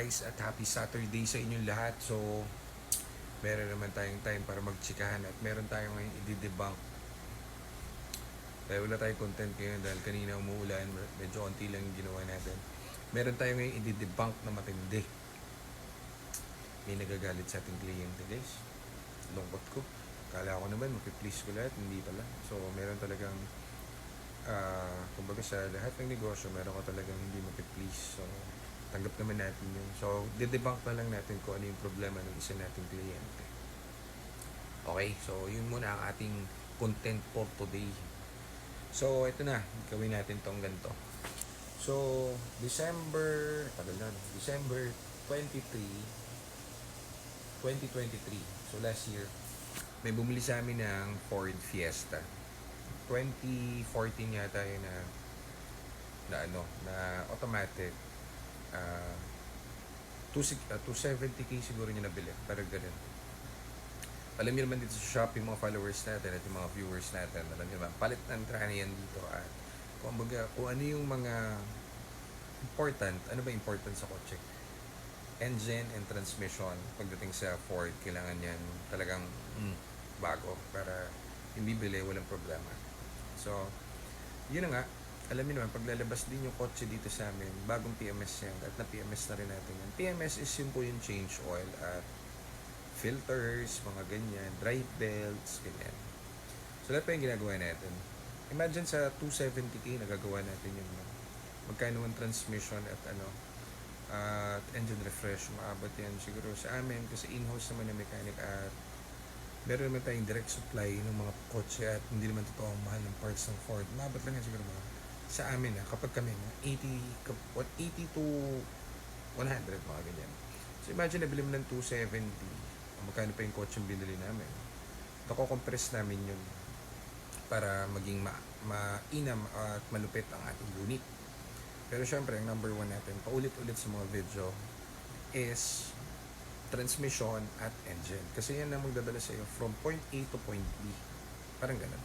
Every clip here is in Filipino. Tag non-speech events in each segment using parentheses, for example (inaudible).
guys at happy Saturday sa inyong lahat. So, meron naman tayong time para magtsikahan at meron tayong ngayon i-debunk. Dahil wala tayong content ngayon dahil kanina umuulan, medyo konti lang ginawa natin. Meron tayong ngayon i-debunk na matindi. May nagagalit sa ating kliyente guys. Lungkot ko. Kala ko naman, mapiplease ko lahat, hindi pala. So, meron talagang ah kumbaga sa lahat ng negosyo, meron ka talagang hindi mapiplease. So, tanggap naman natin yun. So, didebunk na lang natin kung ano yung problema ng isa nating kliyente. Okay, so yun muna ang ating content for today. So, ito na. Gawin natin tong ganito. So, December, tagal na? December 23, 2023. So, last year, may bumili sa amin ng Ford Fiesta. 2014 yata yun na na ano, na automatic uh, 2, uh, 270k siguro niya nabili. Parang ganun. Alam niyo naman dito sa Shopee, mga followers natin at yung mga viewers natin, alam niyo naman, palit ng trani yan dito at kung, baga, kung ano yung mga important, ano ba important sa kotse? Engine and transmission. Pagdating sa Ford, kailangan yan talagang mm, bago para yung bibili, walang problema. So, yun na nga, alam niyo naman, paglalabas din yung kotse dito sa amin, bagong PMS yan, at na-PMS na rin natin yan. PMS is yun po yung change oil at filters, mga ganyan, drive belts, ganyan. So, lahat pa yung ginagawa natin. Imagine sa 270k, nagagawa natin yung no? magkano ang transmission at ano, at engine refresh, maabot yan siguro sa amin kasi in-house naman na mechanic at meron naman tayong direct supply ng mga kotse at hindi naman totoo ang mahal ng parts ng Ford. Maabot lang yan siguro mga sa amin na kapag kami mga 80, kap- what, 80 to 100 mga ganyan. So imagine nabili mo ng 270, o magkano pa yung kotse yung binili namin. Nako-compress namin yun para maging ma mainam at malupit ang ating unit. Pero syempre, ang number one natin, paulit-ulit sa mga video, is transmission at engine. Kasi yan ang magdadala sa iyo from point A to point B. Parang ganun.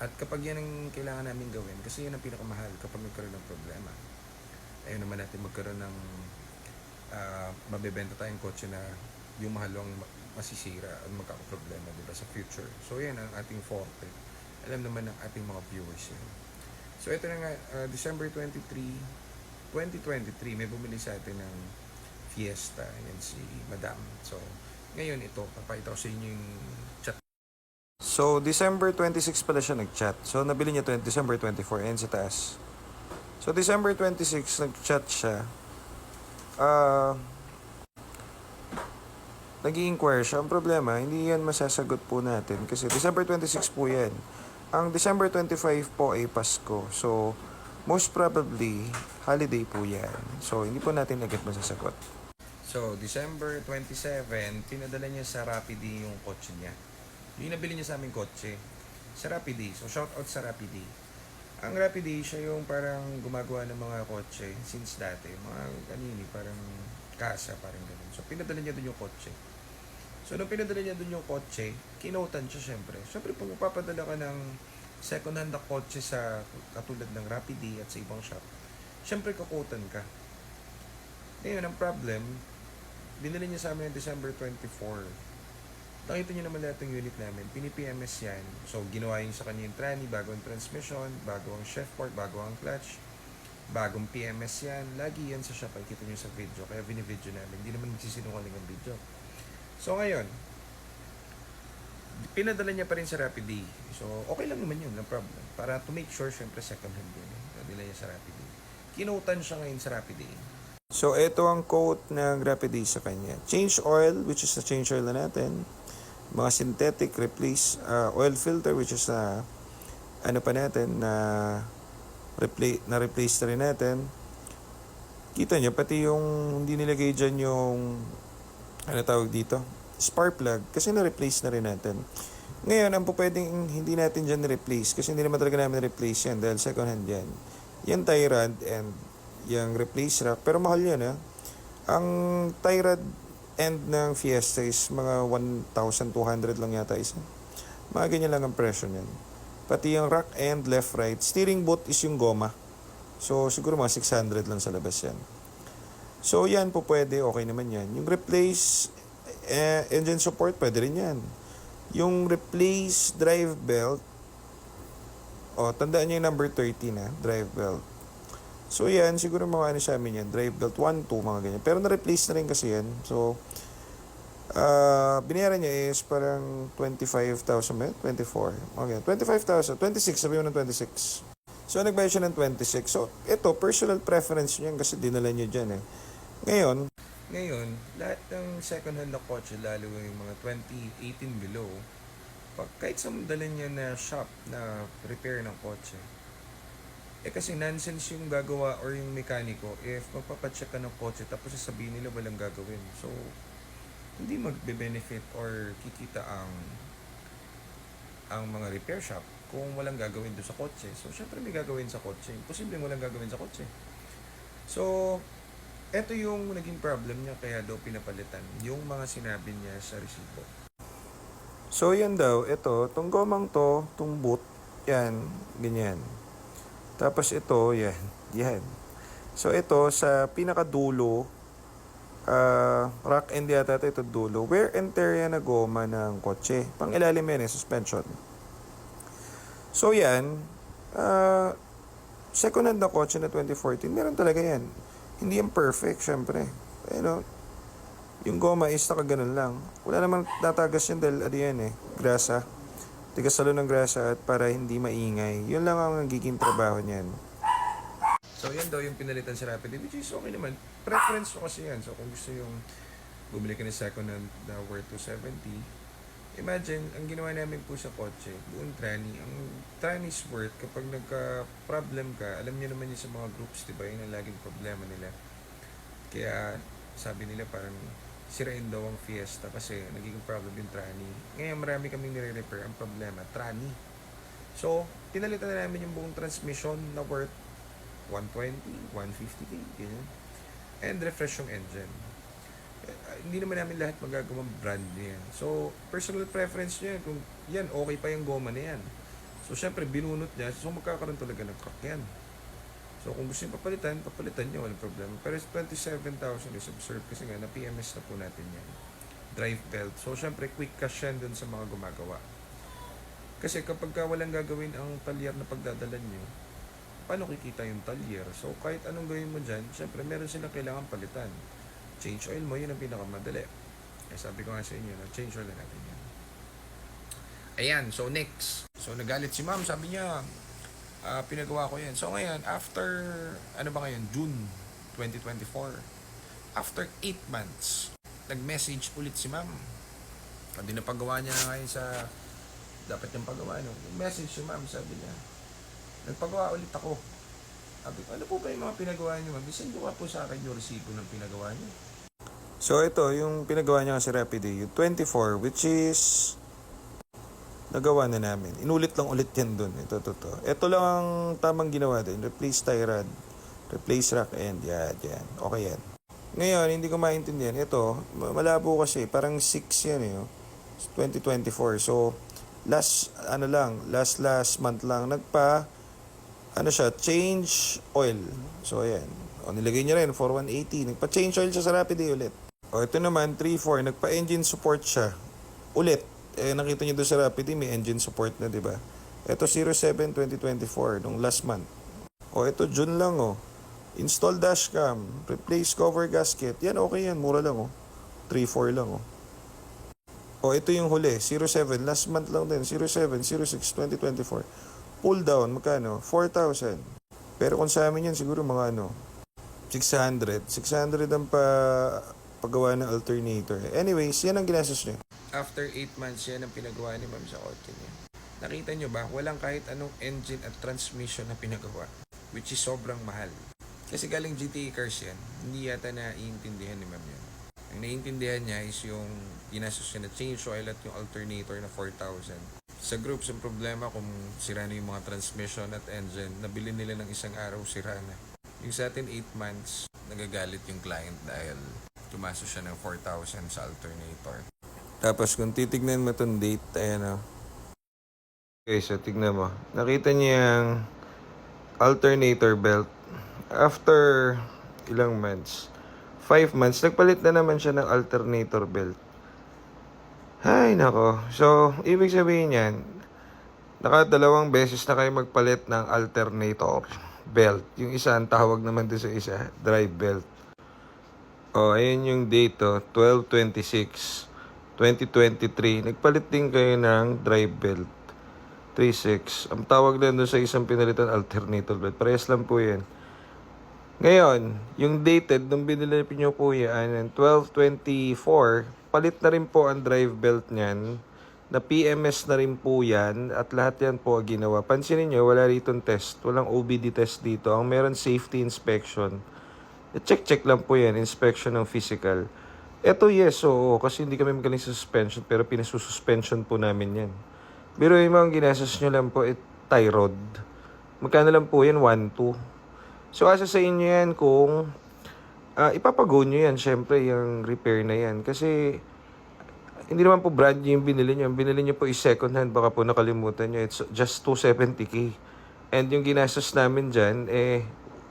At kapag yan ang kailangan namin gawin, kasi yan ang pinakamahal kapag nagkaroon ng problema. Ayun naman natin magkaroon ng uh, mabebenta tayong kotse na yung mahalong masisira at magkakaproblema diba, sa future. So yan ang ating forte. Alam naman ng ating mga viewers yun. So ito na nga, uh, December 23, 2023, may bumili sa atin ng Fiesta. Yan si Madam. So, ngayon ito, papakita ko sa inyo yung chat. So, December 26 pala siya nag-chat. So, nabili niya 20, December 24. Ayan sa taas. So, December 26, nag-chat siya. Ah... nag inquire siya. Ang problema, hindi yan masasagot po natin. Kasi December 26 po yan. Ang December 25 po ay Pasko. So, most probably, holiday po yan. So, hindi po natin agad masasagot. So, December 27, pinadala niya sa Rapidi yung kotse niya. Yung nabili niya sa aming kotse. Sa Rapidi. So, shout out sa Rapidi. Ang Rapidi, siya yung parang gumagawa ng mga kotse since dati. Mga kanini, parang kasa, parang ganun. So, pinadala niya dun yung kotse. So, nung pinadala niya dun yung kotse, kinotan siya syempre. Syempre, pag mapapadala ka ng second hand na kotse sa katulad ng Rapidi at sa ibang shop, syempre kakotan ka. Ngayon, ang problem, dinala niya sa amin ng December 24. Nakita niyo naman lahat ng unit namin. Pini-PMS yan. So, ginawa yung sa kanya yung tranny, bago ang transmission, bago ang chef port, bago clutch, bagong PMS yan. Lagi yan sa shop. Ay, kita niyo sa video. Kaya bini-video namin. Hindi naman magsisinungaling ang video. So, ngayon, pinadala niya pa rin sa Rapid So, okay lang naman yun, no problem. Para to make sure, syempre, second hand yun. Eh. Nadala niya sa Rapid Kinutan siya ngayon sa Rapid So, ito ang quote ng Rapid sa kanya. Change oil, which is the change oil na natin. Mga synthetic, replace uh, oil filter, which is na ano pa natin, na replace, na replace na rin natin. Kita nyo, pati yung hindi nilagay dyan yung ano tawag dito? Spark plug. Kasi na-replace na rin natin. Ngayon, ang pwedeng hindi natin dyan replace kasi hindi naman talaga namin replace yan dahil second hand yan. Yan tie rod and yung replace rack. Pero mahal yan ha. Ang tie rod end ng Fiesta is mga 1,200 lang yata isa. Mga ganyan lang ang presyo niyan. Pati yung rack end, left, right. Steering boot is yung goma. So, siguro mga 600 lang sa labas yan. So yan po pwede, okay naman yan. Yung replace eh, engine support, pwede rin yan. Yung replace drive belt, o tandaan nyo yung number 30 na, drive belt. So yan, siguro mga ano sa amin yan, drive belt 1, 2, mga ganyan. Pero na-replace na rin kasi yan. So, ah binayaran niya is parang 25,000 ba yun? 24. Okay, 25,000. 26, sabi mo ng 26. So, nagbayad siya ng 26. So, ito, personal preference niya kasi dinala niya dyan eh. Ngayon, Ngayon, lahat ng second hand na kotse, lalo yung mga 2018 below, pag kahit sa dalan niya na shop na repair ng kotse, eh kasi nonsense yung gagawa or yung mekaniko if magpapacheck ka ng kotse tapos sasabihin nila walang gagawin. So, hindi magbe-benefit or kikita ang ang mga repair shop kung walang gagawin doon sa kotse. So, syempre may gagawin sa kotse. Posibleng walang gagawin sa kotse. So, eto yung naging problem niya kaya daw pinapalitan yung mga sinabi niya sa resibo. So, yan daw. Ito, tong gomang to, tong boot, yan, ganyan. Tapos ito, yan, yan. So, ito, sa pinakadulo, ah rock end yata ito, ito dulo. Wear and tear yan na goma ng kotse. Pang ilalim yan eh, suspension. So, yan, ah second hand na kotse na 2014, meron talaga yan. Hindi yan perfect, syempre. You know, yung goma is nakaganon lang. Wala namang tatagas yun dahil ano yan eh, grasa. Tigas salo ng grasa at para hindi maingay. Yun lang ang nagiging trabaho niyan. So, yan daw yung pinalitan si Rapid which is okay naman. Preference ko kasi yan. So, kung gusto yung bumili ka ng second hand na worth 270, imagine, ang ginawa namin po sa kotse, buong tranny, ang tranny's worth, kapag nagka-problem ka, alam niyo naman yun sa mga groups, di ba? Yun ang laging problema nila. Kaya, sabi nila parang sirain daw ang Fiesta kasi nagiging problem yung tranny. Ngayon, marami kaming nire-repair. Ang problema, tranny. So, pinalitan na namin yung buong transmission na worth 120, 150k, ganyan. And refresh yung engine. Ah, hindi naman namin lahat magagawang brand niyan. So, personal preference niya, kung yan, okay pa yung goma na yan. So, syempre, binunot niya, so magkakaroon talaga ng crack yan. So, kung gusto niyo papalitan, papalitan niyo, walang problema. Pero 27,000 is absurd kasi nga, na-PMS na po natin yan. Drive belt. So, syempre, quick cash yan dun sa mga gumagawa. Kasi kapag ka walang gagawin ang talyer na pagdadalan nyo, paano kikita yung talyer? So, kahit anong gawin mo dyan, syempre, meron silang kailangan palitan. Change oil mo, yun ang pinakamadali. Eh, sabi ko nga sa inyo, no, change oil na natin yan. Ayan, so next. So, nagalit si ma'am, sabi niya, ah, pinagawa ko yan. So, ngayon, after, ano ba ngayon, June 2024, after 8 months, nag-message ulit si ma'am. Hindi na paggawa niya ngayon sa dapat yung pagawa. No? Message si ma'am, sabi niya, nagpagawa ulit ako. Sabi ko, ano po ba yung mga pinagawa niyo, ma'am? Ko nga po sa akin yung resibo ng pinagawa niyo. So ito, yung pinagawa niya kasi Rapid yung 24, which is nagawa na namin. Inulit lang ulit yan dun. Ito, ito, ito. Ito lang ang tamang ginawa din. Replace tie rod. Replace rack end. Yan, yan. Okay yan. Ngayon, hindi ko maintindihan. Ito, ma- malabo kasi. Parang 6 yan eh. oh. 2024. So, last, ano lang, last, last month lang, nagpa, ano siya, change oil. So, ayan. O, nilagay niya rin, 4180. Nagpa-change oil siya sa Rapid ulit. O, ito naman, 3.4. Nagpa-engine support siya. Ulit. Eh, nakita niyo doon sa Rapid, may engine support na, di ba? Ito, 07-2024, nung last month. O, ito, June lang, oh. Install dashcam. Replace cover gasket. Yan, okay yan. Mura lang, oh. 3.4 lang, oh. O, ito yung huli. 07. Last month lang din. 07, 06, 2024. Pull down. Magkano? 4,000. Pero kung sa amin yan, siguro mga ano, 600. 600 ang pa paggawa ng alternator. Anyways, yan ang ginastos niya. After 8 months, yan ang pinagawa ni ma'am sa kotse niya. Nakita nyo ba, walang kahit anong engine at transmission na pinagawa. Which is sobrang mahal. Kasi galing GTE cars yan, hindi yata naiintindihan ni ma'am yan. Ang naiintindihan niya is yung ginastos na change oil at yung alternator na 4,000. Sa groups, ang problema kung sira na yung mga transmission at engine, nabili nila ng isang araw, sira na. Yung sa atin 8 months, nagagalit yung client dahil tumaso siya ng 4,000 sa alternator. Tapos kung titignan mo itong date, ayan o. Okay, so tignan mo. Nakita niyo yung alternator belt. After ilang months, 5 months, nagpalit na naman siya ng alternator belt. Ay, nako. So, ibig sabihin yan, nakadalawang beses na kayo magpalit ng alternator belt. Yung isa, ang tawag naman doon sa isa, drive belt. O, ayun yung date, oh, 12-26, 2023. Nagpalit din kayo ng drive belt. 3.6. Ang tawag din doon sa isang pinalitan, alternator belt. Parehas lang po yan. Ngayon, yung dated, nung binili nyo po yan, 12.24, palit na rin po ang drive belt niyan. Na PMS na rin po yan at lahat yan po ginawa. Pansinin nyo, wala rito test. Walang OBD test dito. Ang meron safety inspection. Check-check lang po yan, inspection ng physical. Ito yes, oo, kasi hindi kami magaling sa suspension pero pinasususpension po namin yan. Pero yung mga ginastos nyo lang po, it, tie rod. Magkano lang po yan? 1-2. So, asa sa inyo yan kung ah ipapago nyo yan, syempre, yung repair na yan. Kasi, hindi naman po brand new yung binili nyo. Yung binili nyo po is second hand, baka po nakalimutan nyo. It's just 270k. And yung ginastos namin dyan, eh,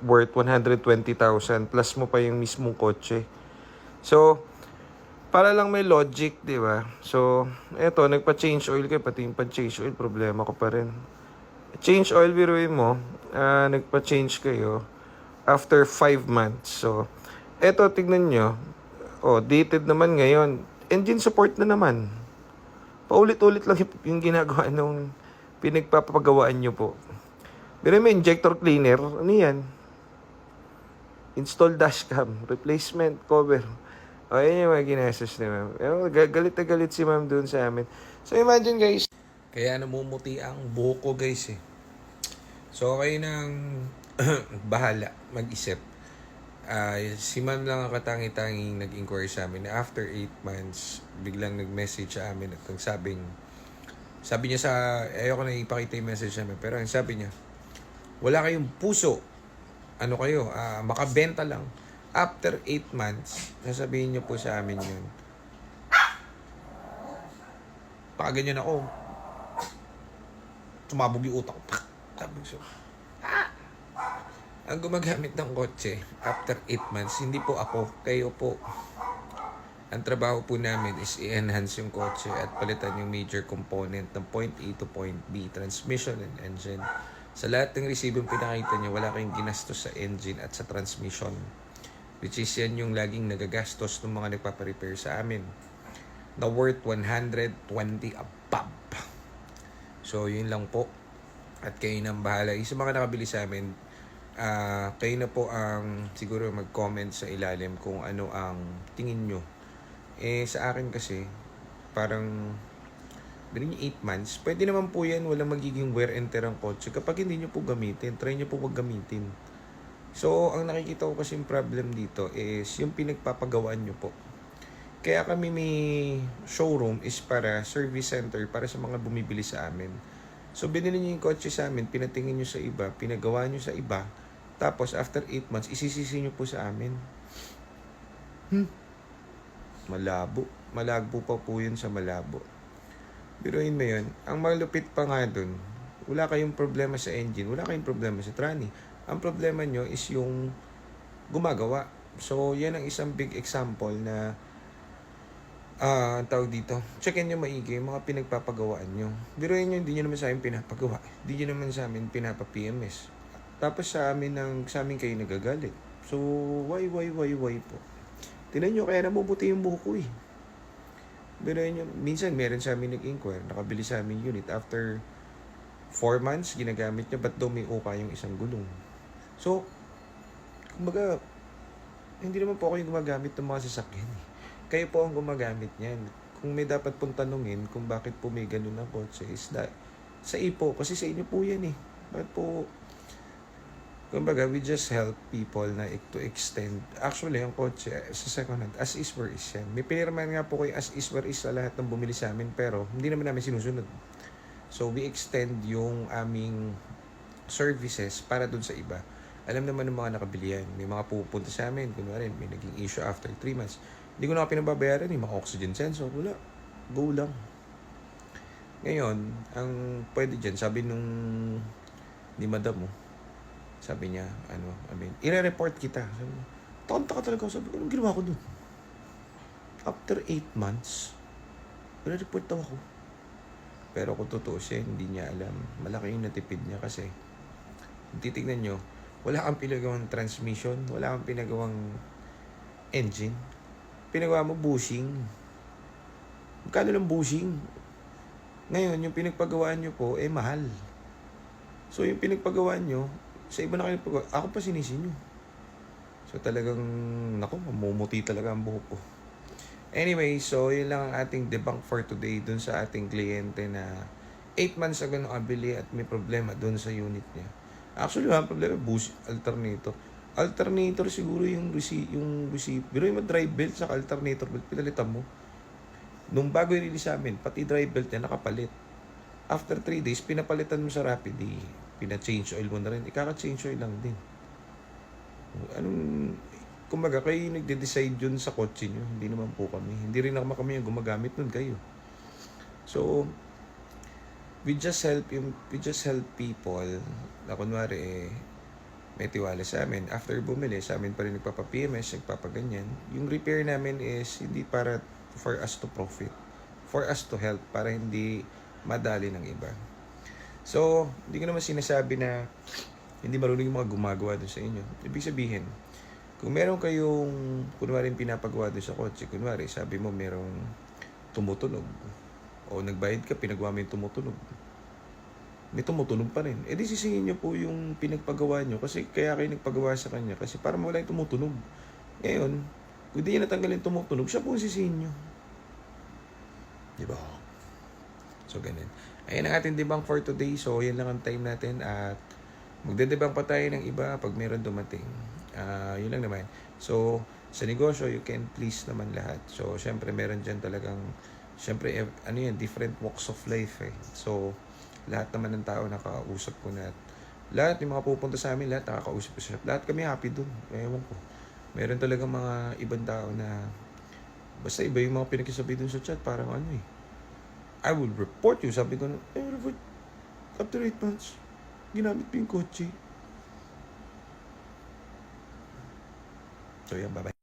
worth 120,000 plus mo pa yung mismong kotse. So, para lang may logic, di ba? So, eto, nagpa-change oil kayo, pati yung pa-change oil, problema ko pa rin. Change oil, biruin mo, ah, nagpa-change kayo after 5 months. So, eto, tignan nyo. Oh, dated naman ngayon. Engine support na naman. Paulit-ulit lang yung- ginagawa nung pinagpapagawaan nyo po. Pero may injector cleaner, ano yan? Install dashcam, replacement cover. O, yun yung mga ginastos ni ma'am. Galit na galit si ma'am dun sa amin. So, imagine guys, Kaya namumuti ang buhok ko guys eh. So kayo nang (clears throat) bahala mag-isip. Ah, si ma'am lang ang katangi-tanging nag-inquire sa amin after 8 months, biglang nag-message sa amin at nagsabing, sabi niya sa, ayoko na ipakita yung message namin, pero ang sabi niya, wala kayong puso. Ano kayo, ah, makabenta lang. After 8 months, sasabihin niyo po sa amin yun. Baka ganyan ako, tumabog yung utak ko, ah! Ang gumagamit ng kotse after 8 months, hindi po ako, kayo po. Ang trabaho po namin is i-enhance yung kotse at palitan yung major component ng point A to point B, transmission and engine. Sa lahat ng resibong pinakita niyo, wala kayong ginastos sa engine at sa transmission. Which is yan yung laging nagagastos ng mga nagpaparepair sa amin. Na worth 120 above. So, yun lang po. At kayo nang bahala. Yung sa mga nakabili sa amin, ah kayo na po ang siguro mag-comment sa ilalim kung ano ang tingin nyo. Eh, sa akin kasi, parang bilhin nyo 8 months, pwede naman po yan, walang magiging wear and tear ang kotse. Kapag hindi nyo po gamitin, try nyo po wag gamitin. So, ang nakikita ko kasi problem dito is yung pinagpapagawaan nyo po. Kaya kami may showroom is para service center para sa mga bumibili sa amin. So binili niyo yung kotse sa amin, pinatingin niyo sa iba, pinagawa niyo sa iba, tapos after 8 months, isisisi niyo po sa amin. Hmm. Malabo. Malagbo pa po yun sa malabo. Biruin mo yun, ang malupit pa nga dun, wala kayong problema sa engine, wala kayong problema sa tranny. Ang problema nyo is yung gumagawa. So, yan ang isang big example na ang tawag dito. Checkin nyo maigi yung mga pinagpapagawaan nyo. Biruin nyo, hindi nyo naman sa amin pinapagawa. Hindi nyo naman sa amin pinapa-PMS. Tapos sa amin, ng, sa amin kayo nagagalit. So, why, why, why, why po? Tinan nyo, kaya nabubuti yung buhok ko eh. Biruin nyo, minsan meron sa amin nag-inquire, nakabili sa amin unit. After 4 months, ginagamit nyo, ba't daw may yung isang gulong? So, kumbaga, hindi naman po ako yung gumagamit ng mga sasakyan eh kayo po ang gumagamit niyan. Kung may dapat pong tanungin kung bakit po may ganun na kotse is da, sa ipo. Kasi sa inyo po yan eh. Bakit po, kumbaga, we just help people na to extend. Actually, ang kotse sa second hand, as is where is yan. May pinirman nga po kayo as is where is sa lahat ng bumili sa amin, pero hindi naman namin sinusunod. So, we extend yung aming services para dun sa iba. Alam naman ng mga nakabili yan. May mga pupunta sa amin. Kunwari, may naging issue after 3 months. Hindi ko na pinababayaran eh. Mga oxygen sensor. Wala. Go lang. Ngayon, ang pwede dyan, sabi nung ni madam mo, sabi niya, ano, I mean, ire-report kita. Sabi niya, Takanta ka talaga. Sabi ko, anong ginawa ko dun? After 8 months, re-report daw ako. Pero kung tutuusin, hindi niya alam. Malaki yung natipid niya kasi titignan nyo, wala kang pinagawang transmission, wala kang pinagawang engine. Pinagawa mo bushing. Magkano lang bushing? Ngayon, yung pinagpagawaan nyo po, eh mahal. So, yung pinagpagawaan nyo, sa iba na kayo nagpagawa, ako pa sinisi nyo. So, talagang, naku, mamumuti talaga ang buhok ko. Anyway, so yun lang ang ating debunk for today dun sa ating kliyente na 8 months ago nakabili at may problema dun sa unit niya. Actually, wala problema, boost alternator. Alternator siguro yung receive, yung receive. Pero yung drive belt sa alternator belt, pinalitan mo. Nung bago i-release sa amin, pati drive belt niya nakapalit. After 3 days, pinapalitan mo sa Rapid Pina-change oil mo na rin. Ikaka-change oil lang din. Anong, kumbaga, kayo yung nagde-decide yun sa kotse nyo. Hindi naman po kami. Hindi rin naman kami yung gumagamit nun kayo. So, we just help yung, we just help people na kunwari eh, may tiwala sa amin. After bumili, sa amin pa rin nagpapa-PMS, nagpapaganyan. Yung repair namin is hindi para for us to profit. For us to help, para hindi madali ng iba. So, hindi ko naman sinasabi na hindi marunong yung mga gumagawa doon sa inyo. Ibig sabihin, kung meron kayong, kunwari pinapagawa doon sa kotse, kunwari, sabi mo merong tumutunog, o nagbayad ka, pinagawa mo yung tumutunog, may tumutunog pa rin. E di sisingin nyo po yung pinagpagawa nyo kasi kaya kayo nagpagawa sa kanya kasi para mawala yung tumutunog. Ngayon, kung di niya natanggal yung tumutunog, siya po ang sisingin nyo. Di ba? So, ganun. Ayan ang ating debunk for today. So, yan lang ang time natin at magdedebunk pa tayo ng iba pag meron dumating. Ah, yun lang naman. So, sa negosyo, you can please naman lahat. So, syempre, meron dyan talagang, syempre, ev- ano yan, different walks of life eh. So, lahat naman ng tao nakakausap ko na lahat yung mga pupunta sa amin, lahat nakakausap ko sa shop. Lahat kami happy dun. Ewan ko. Meron talagang mga ibang tao na basta iba yung mga pinagsasabi dun sa chat. Parang ano eh. I will report you. Sabi ko na, eh, report. After 8 months, ginamit mo yung kotse. So yan, bye-bye.